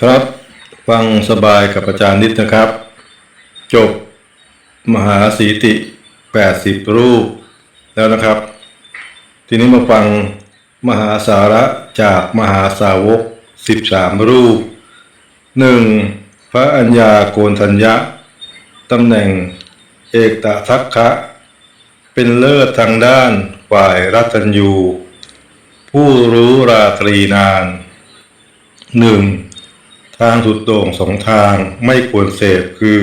ครับ ฟังสบายกับอาจารย์นิดนะครับ จบมหาสีติ 80 รูปแล้วนะครับ ทีนี้มาฟังมหาสาระจากมหาสาวก 13 รูป 1. พระอัญญาโกณทัญญะตำแหน่งเอกตทัคคะเป็นเลิศทางด้านฝ่ายรัตัญยูผู้รู้ราตรีนานหนึ่ง ทางสุดโต่งสองทางไม่ควรเสพคือ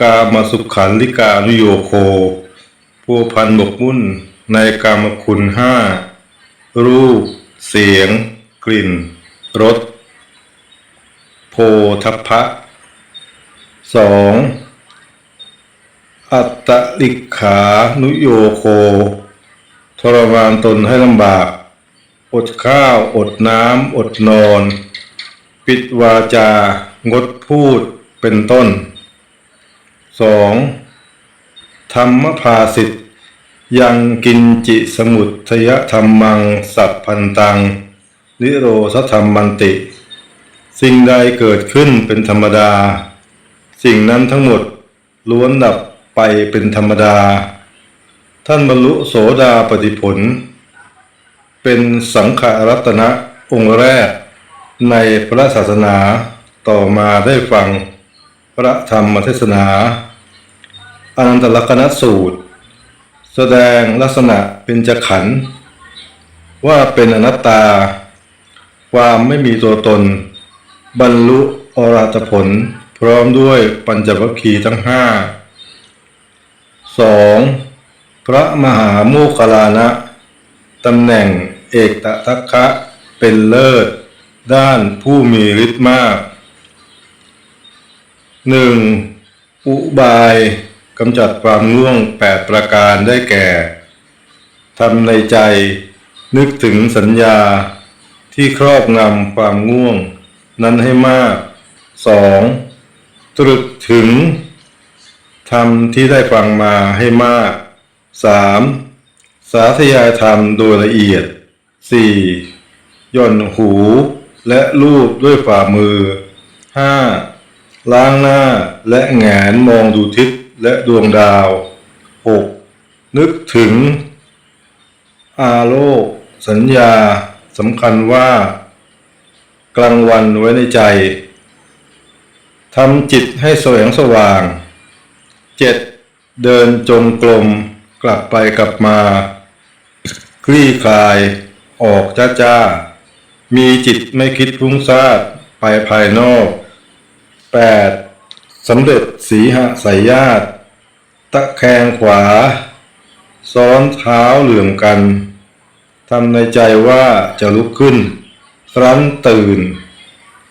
กามาสุขขันลิกานุโยโคผู้พันบกมุ่นในกามคุณห้ารูป เสียง กลิ่นรสโพธพพะสองอัตตลิกขานุโยโค ทรมานตนให้ลำบาก อดข้าว อดน้ำ อดนอน ปิดวาจา งดพูดเป็นต้น 2. ธรรมภาสิทธยังกินจิสมุทยธรรมัง สัพพันตังนิโรธธรรมมันติ สิ่งใดเกิดขึ้นเป็นธรรมดา สิ่งนั้นทั้งหมดล้วนดับไปเป็นธรรมดา ท่านบรรลุโสดาปฏิผล เป็นสังขารรัตนะองค์แรก ในพระศาสนาต่อมาได้ฟังพระธรรมเทศนาอนันตลกนสูตร แสดงลักษณะเป็นจขัน ว่าเป็นอนัตตา ความไม่มีตัวตน บรรลุอรัตผล พร้อมด้วยปัญจวัคคีย์ทั้งห้าสองพระมหาโมคคลานะตำแหน่งเอกตทัคคะเป็นเลิศ ด้านผู้มีฤทธิ์มากหนึ่งอุบายกำจัดความง่วงแปดประการได้แก่ทำในใจนึกถึงสัญญาที่ครอบงำความง่วง นั้นให้มากสองตรึกถึงธรรมที่ได้ฟังมาให้มาก 3. สาธยายธรรมโดยละเอียด 4. ย่อนหู และลูบด้วยฝ่ามือ 5. ล้างหน้าและแหงนมองดูทิศและดวงดาว 6. นึกถึง อาโลก สัญญาสำคัญว่า กลางวันไว้ในใจทำจิตให้แสวงสว่างเจ็ดเดินจงกรมกลับไปกลับมา คลี่คลายออกจ้าจ้า มีจิตไม่คิดฟุ้งซ่านไปภายนอกแปดสำเร็จสีหสายญาติ ตะแคงขวา ซ้อนเท้าเหลื่อมกันทำในใจว่าจะลุกขึ้น รั้นตื่น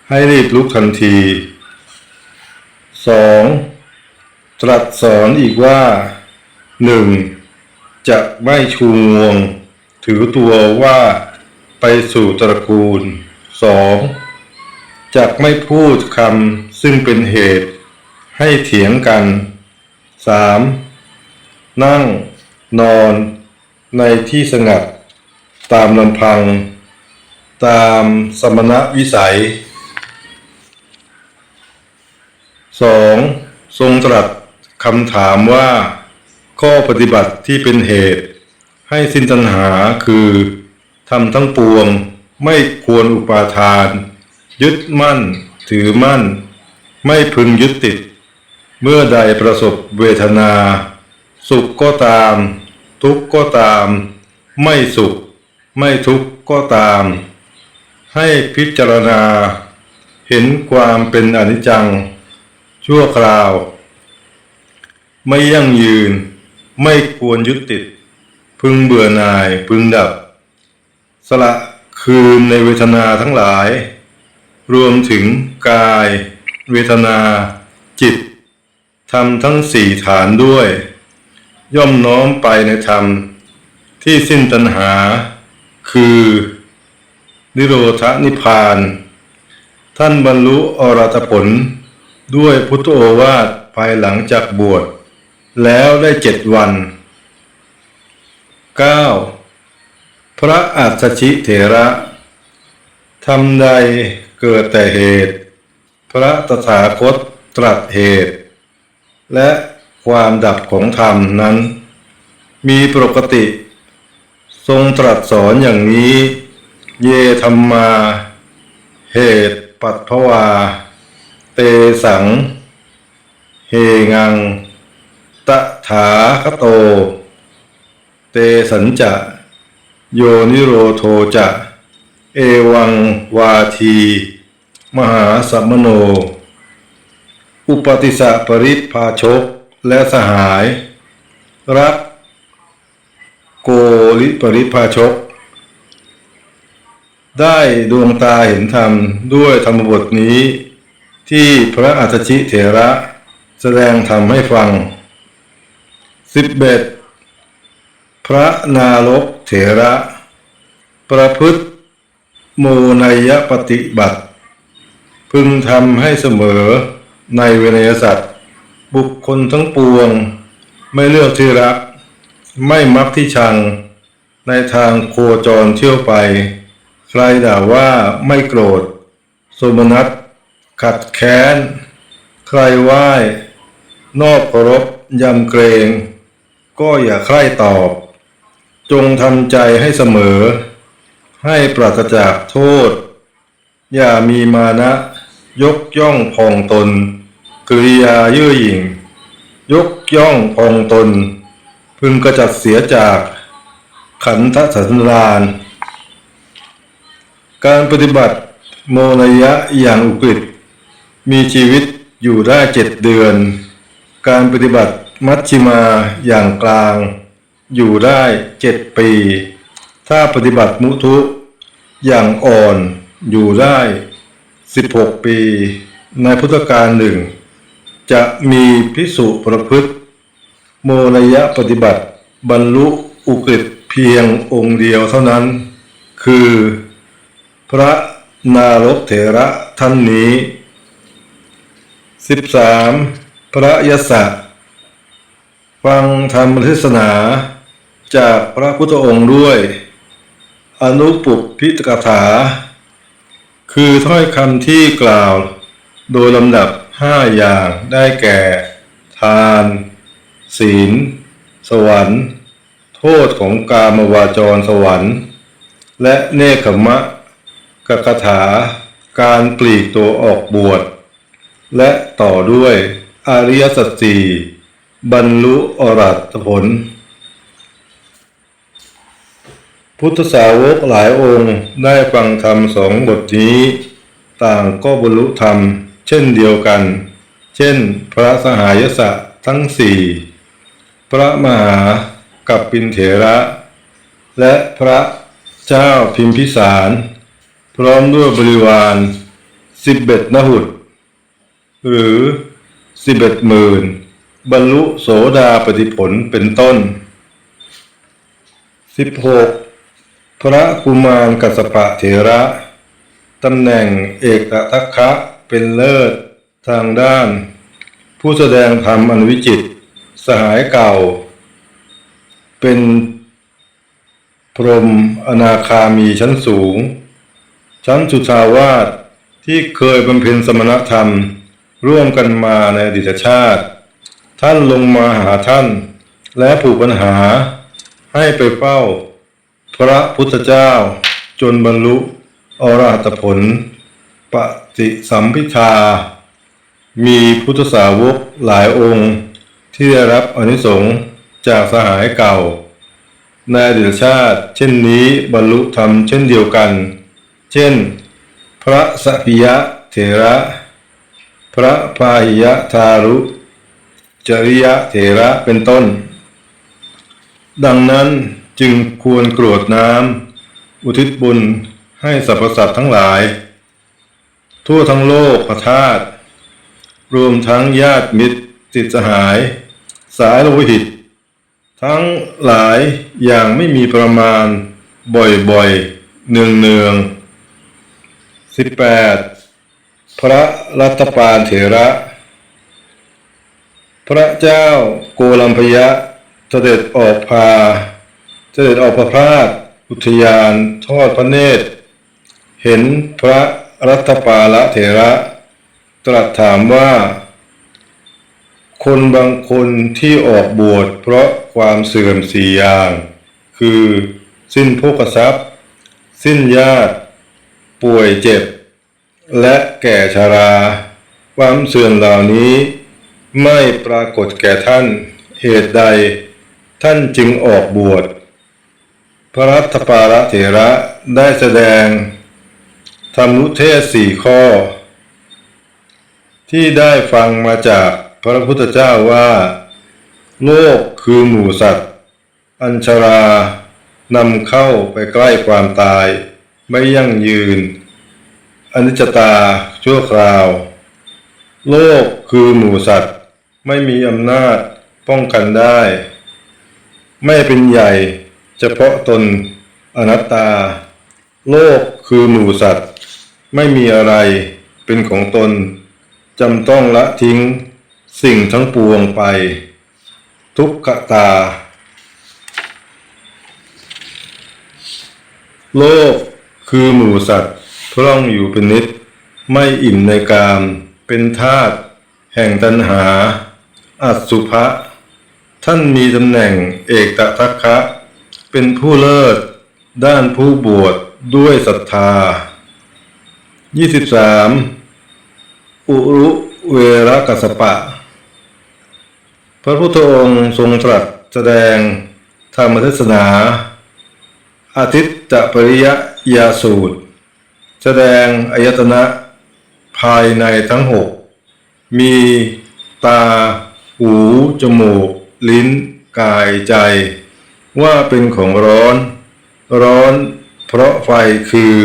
ให้รีบลุกทันทีสองตรัสสอนอีกว่าหนึ่งจะไม่ชูงวง ถือตัวว่า ไปสู่ตระกูลสองจะไม่พูดคำซึ่งเป็นเหตุ ให้เถียงกันสามนั่ง นอนในที่สงัด ตามลำพัง ตามสมณวิสัยสองทรงตรัสคำถามว่า ข้อปฏิบัติที่เป็นเหตุ ให้สิ้นตัณหาคือ ทำทั้งปวงไม่ควรอุปาทาน ยึดมั่น ถือมั่น ไม่พึงยึดติด เมื่อใดประสบเวทนา สุขก็ตาม ทุกข์ก็ตาม ไม่สุข ไม่ทุกข์ก็ตาม ให้พิจารณา เห็นความเป็นอนิจจัง ชั่วคราว ไม่ยั่งยืน ไม่ควรยึดติด พึงเบื่อหน่ายพึงดับ สละคืนในเวทนาทั้งหลาย รวมถึงกาย เวทนา จิตทำทั้งสี่ฐานด้วย ย่อมน้อมไปในธรรม ที่สิ้นตัณหา คือ นิโรธนิพาน ท่านบรรลุอรัตผล ด้วยพุทธโอวาทภายหลังจากบวช แล้วได้เจ็ดวัน 9. พระอัศชิเถระทำใดเกิดแต่เหตุ พระตถาคตตรัสเหตุ และความดับของธรรมนั้น มีปกติ ทรงตรัสสอนอย่างนี้ เยธรรมา เหตุปัตภวา เตสัง เฮงัง ตถาคโต เตสัญจะ โยนิโรโทจะ เอวังวาที มหาสัมมโน อุปติสะปริภาชกและสหาย รัก โกริปริภาชก ได้ดวงตาเห็นธรรมด้วยธรรมบทนี้ ที่พระอัตชิเถระแสดงธรรมให้ฟังสิบเบ็ดพระนารก เถระ ประพฤติโมนยปฏิบัติ พึงทำให้เสมอในเวนยสัตว์บุคคลทั้งปวง ไม่เลือกที่รัก ไม่มักที่ชัง ในทางโคจรเที่ยวไป ใครด่าว่าไม่โกรธ สมนัตขัดแค้น ใครไหว้นอบเคารพยำเกรง ก็อย่าใคร่ตอบ จงทำใจให้เสมอ ให้ปราศจากโทษ อย่ามีมานะ ยกย่องพองตนกริยาเยื่อหยิ่ง ยกย่องพองตน พึงกระจัดเสียจากขันธสันดาน การปฏิบัติโมนยะอย่างอุกฤษมีชีวิตอยู่ได้เจ็ดเดือน การปฏิบัติมัชชิมาอย่างกลาง อยู่ได้เจ็ดปี ถ้าปฏิบัติมุทุ อย่างอ่อนอยู่ได้สิบหกปี ในพุทธกาลหนึ่ง จะมีพิสุประพฤติ โมนยะปฏิบัติบรรลุอุกฤษเพียงองค์เดียวเท่านั้น คือ พระนารกเถระท่านนี้สิบสามพระยศะฟังธรรมเทศนา จากพระพุทธองค์ด้วย อนุปุปพิตกถา คือถ้อยคำที่กล่าว โดยลำดับห้าอย่างได้แก่ ทาน ศีล สวรรค์ โทษของกามวาจรสวรรค์ และเนคขมะกคาถา การปลีกตัวออกบวช และต่อด้วยอริยสัจสี่บรรลุอรัตผล พุทธสาวกหลายองค์ได้ฟังธรรมสองบทนี้ ต่างก็บรรลุธรรม เช่นเดียวกัน เช่น พระสหายสะทั้งสี่พระมหากับปินเถระ และพระเจ้าพิมพิสาร พร้อมด้วยบริวารสิบเอ็ดนหุตหรือสิบเอ็ดหมื่นบรรลุโสดาปฏิผลเป็นต้นสิบหก พระกุมารกัสปะเถระตำแหน่งเอกทัคคะเป็นเลิศทางด้าน ผู้แสดงธรรมอันวิจิต สหายเก่า เป็นพรหมอนาคามีชั้นสูง ชั้นสุทาวาสที่เคยบำเพ็ญสมณธรรมร่วมกันมาในอดีตชาติ ท่านลงมาหาท่าน และผูกปัญหาให้ไปเฝ้า พระพุทธเจ้าจนบรรลุอรหัตผล ปฏิสัมพิทา มีพุทธสาวกหลายองค์ที่ได้รับอนิสงส์จากสหายเก่า ในอดีตชาติเช่นนี้บรรลุธรรมเช่นเดียวกัน เช่น พระสพพิยะเถระ พระพาหิยะทารุ จริยะเถระเป็นต้น ดังนั้น จึงควรกรวดน้ำอุทิศบุญให้สรรพสัตว์ทั้งหลาย ทั่วทั้งโลกประทาตรวมทั้งญาติมิตรติดสหาย สายโลหิต ทั้งหลายอย่างไม่มีประมาณบ่อยๆเนืองๆสิบแปดพระรัตปานเถระ พระเจ้าโกลัมพยะเสด็จออกพา เสด็จออกพระพาชอุทยานทอดพระเนตร เห็นพระรัตปาละเถระ ตรัสถามว่า คนบางคนที่ออกบวชเพราะความเสื่อมสี่อย่าง คือสิ้นโภคทรัพย์ สิ้นญาติ ป่วยเจ็บ และแก่ชารา ความเสื่อมเหล่านี้ไม่ปรากฏแก่ท่านเหตุใด ท่านจึงออกบวช พระรัตปาละเถระได้แสดงธรรมุเทศสี่ข้อ ที่ได้ฟังมาจากพระพุทธเจ้าว่า โลกคือหมู่สัตว์ อัญชรานำเข้าไปใกล้ความตาย ไม่ยั่งยืน อนิจจตาชั่วคราว โลกคือหมู่สัตว์ ไม่มีอำนาจป้องกันได้ ไม่เป็นใหญ่ เฉพาะตนอนัตตา โลกคือหมู่สัตว์ ไม่มีอะไรเป็นของตนจำต้องละทิ้งสิ่งทั้งปวงไป ทุกขตา โลกคือหมู่สัตว์พร่องอยู่เป็นนิด ไม่อิ่มในกามเป็นทาตุแห่งตัณหา อัสุภะท่านมีตำแหน่งเอกตทัคคะ เป็นผู้เลิศ ด้านผู้บวชด้วยศรัทธา 23. อุรุเวรกัสสปะ พระพุทธองค์ทรงตรัสแสดงธรรมเทศนาอาทิตตปริยยาสูตร แสดงอายตนะภายในทั้งหกมีตา หู จมูก ลิ้น กายใจ ว่าเป็นของร้อน ร้อนเพราะไฟคือ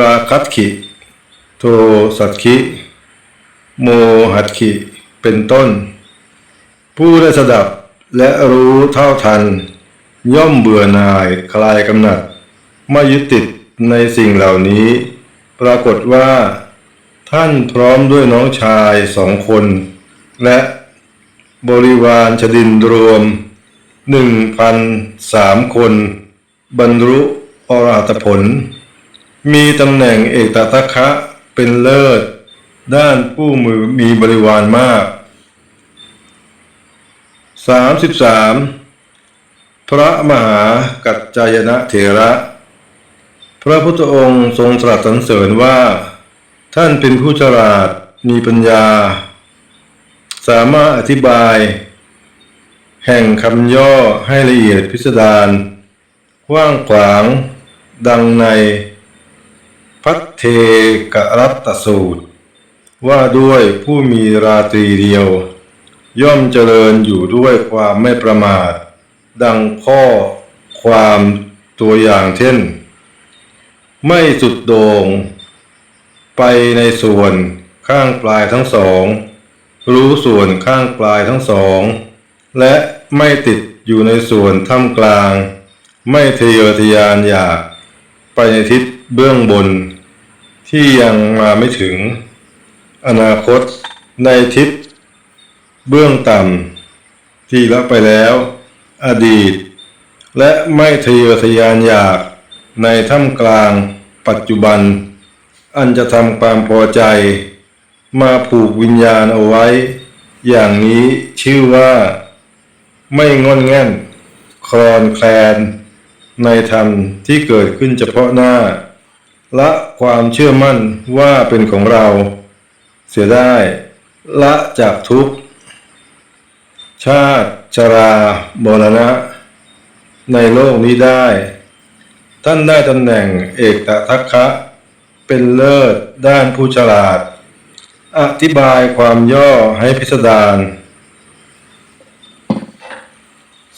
ราคัตขิ โทสัตขิ โมหัตขิ เป็นต้น ผู้ได้สดับและรู้เท่าทัน ย่อมเบื่อหน่ายคลายกำหนัดไม่ยึดติดในสิ่งเหล่านี้ ปรากฏว่า ท่านพร้อมด้วยน้องชายสองคน และบริวารชดินรวม หนึ่งพันสามคน บรรลุอรหัตผล มีตำแหน่งเอกตทัคคะเป็นเลิศ ด้านผู้มือมีบริวารมากสามสิบสามพระมหากัจจายนะเถระ พระพุทธองค์ทรงตรัสสรรเสริญว่า ท่านเป็นผู้ฉลาดมีปัญญา สามารถอธิบาย แห่งคำย่อให้ละเอียดพิสดารกว้างขวางดังในพัทเทกรัตสูตร ว่าด้วยผู้มีราตรีเดียว ย่อมเจริญอยู่ด้วยความไม่ประมาท ดังข้อความตัวอย่างเช่น ไม่สุดโด่งไปในส่วนข้างปลายทั้งสอง รู้ส่วนข้างปลายทั้งสอง และไม่ติดอยู่ในส่วนท่ามกลาง ไม่ทะเยอทะยานอยากไปในทิศเบื้องบน ที่ยังมาไม่ถึง อนาคตในทิศเบื้องต่ำที่ละไปแล้ว อดีต และไม่ทะเยอทะยานอยากในท่ามกลางปัจจุบัน อันจะทำความพอใจ มาผูกวิญญาณเอาไว้ อย่างนี้ชื่อว่า ไม่งอนแง่น คลอนแคลน ในธรรมที่เกิดขึ้นเฉพาะหน้า ละความเชื่อมั่นว่าเป็นของเรา เสียได้ ละจากทุกข์ ชาติชราบรณะ ในโลกนี้ได้ ท่านได้ตำแหน่งเอกตทัคคะ เป็นเลิศด้านผู้ฉลาด อธิบายความย่อให้พิสดาร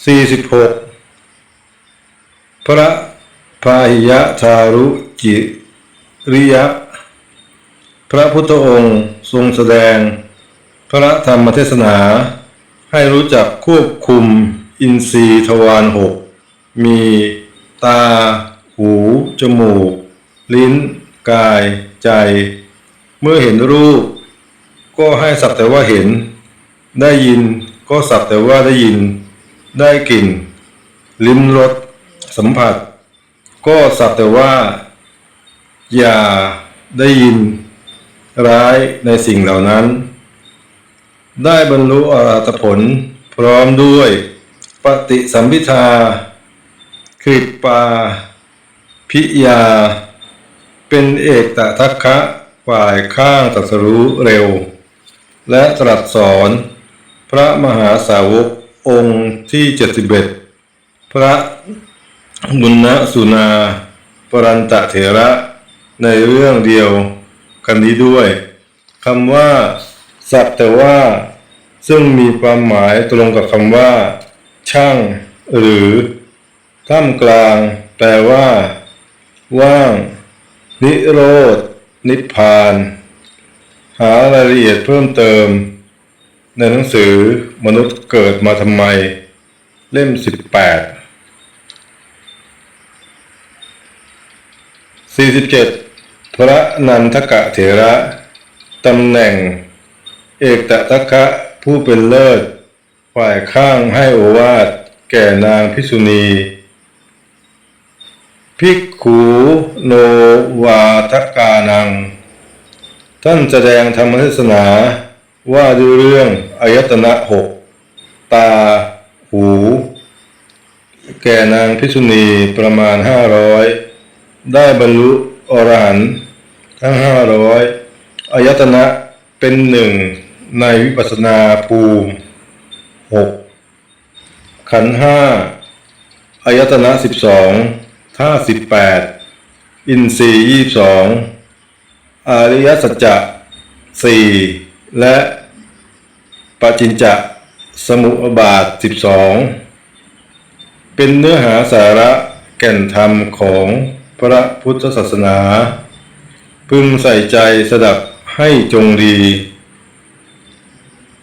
46พระพาหิยะทารุจิริยะ พระพุทธองค์ทรงแสดง พระธรรมเทศนา ให้รู้จักควบคุมอินทรีย์ทวารหก มีตา หู จมูก ลิ้น กาย ใจ เมื่อเห็นรูป ก็ให้สักแต่ว่าเห็น ได้ยินก็สักแต่ว่าได้ยิน ได้กลิ่น ลิ้มรสสัมผัส ก็สักแต่ว่า อย่าได้ยินร้ายในสิ่งเหล่านั้น ได้บรรลุอรหัตผลพร้อมด้วยปฏิสัมพิทาคริปปาพิยา เป็นเอกตะทัคคะฝ่ายข้างตรัสรู้เร็ว และตรัสสอน พระมหาสาวก องค์ที่เจ็ดสิบเอ็ดพระบุญณสุนาปรันตะเถระในเรื่องเดียวกันนี้ด้วยคำว่า สักแต่ว่า ซึ่งมีความหมายตรงกับคำว่า ช่าง หรือท่ามกลาง แปลว่า ว่าง นิโรธนิพพาน หารายละเอียดเพิ่มเติม ในหนังสือมนุษย์เกิดมาทำไม เล่มสิบแปดสี่สิบเจ็ดพระนันทกะเถระตำแหน่ง เอกตะทัคะผู้เป็นเลิศ ฝ่ายข้างให้โอวาทแก่นางพิษุณีภิกขูโนวาทกานัง ท่านแสดงธรรมเทศนา ว่าด้วยเรื่องอายตนะหกตา หู แก่นางพิษุณีประมาณห้าร้อยได้บรรลุอรหันต์ทั้งห้าร้อยอายตนะเป็นหนึ่งในวิปัสนาภูมิหกขันห้าอายตนะสิบสองท่าสิบแปดอินทรีย์ยี่สองอริยสัจจะสี่ และปจินจะสมุบาทสิบสองเป็นเนื้อหาสาระแก่นธรรมของพระพุทธศาสนา พึงใส่ใจสดับให้จงดี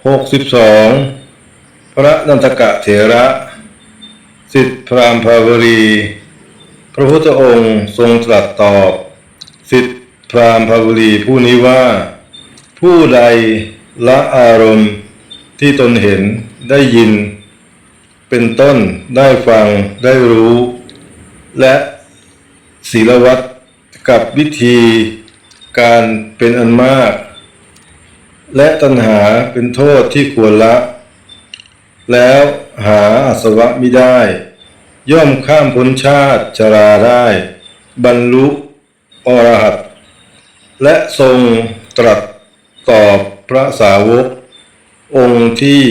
หกสิบสองพระนันทกะเถระ สิทธิพรามภาวรี พระพุทธองค์ทรงตรัสตอบ สิทธิพรามภาวรีผู้นี้ว่า ผู้ใดละอารมณ์ที่ตนเห็นได้ยิน เป็นต้นได้ฟังได้รู้ และศีลวัตกับวิธีการเป็นอันมาก และตัณหาเป็นโทษที่ควรละ แล้วหาอาสวะไมิได้ ย่อมข้ามพ้นชาติชราได้ บรรลุอรหัตและทรงตรัส ตอบพระสาวก องค์ที่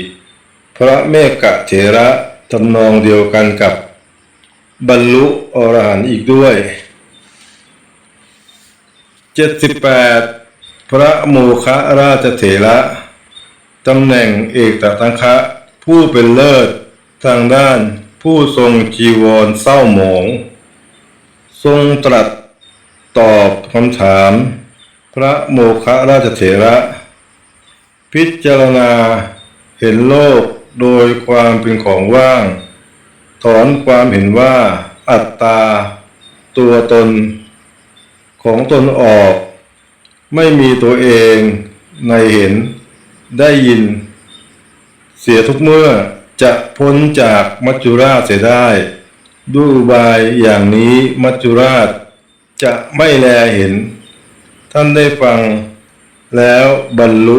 64 พระเมกกะเถระทำนองเดียวกันกับบรรลุอรหันต์อีกด้วย 78 พระโมคคราชเถระตำแหน่งเอกตตังคะ ผู้เป็นเลิศทางด้านผู้ทรงจีวรเศร้าหมอง ทรงตรัสตอบคำถาม พระโมคคราชเถระ พิจารณาเห็นโลกโดยความเป็นของว่าง ถอนความเห็นว่าอัตตา ตัวตน ของตนออก ไม่มีตัวเองในเห็นได้ยิน เสียทุกเมื่อจะพ้นจากมัจจุราชเสียได้ด้วยบายอย่างนี้มัจจุราชจะไม่แลเห็น ท่านได้ฟังแล้วบรรลุ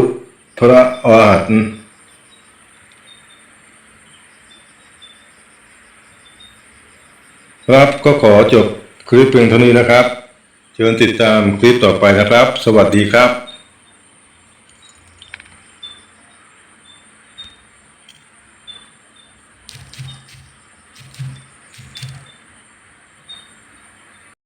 พระอรหันต์ครับก็ขอจบคลิปเพียงเท่านี้นะครับ เชิญติดตามคลิปต่อไปนะครับ สวัสดีครับ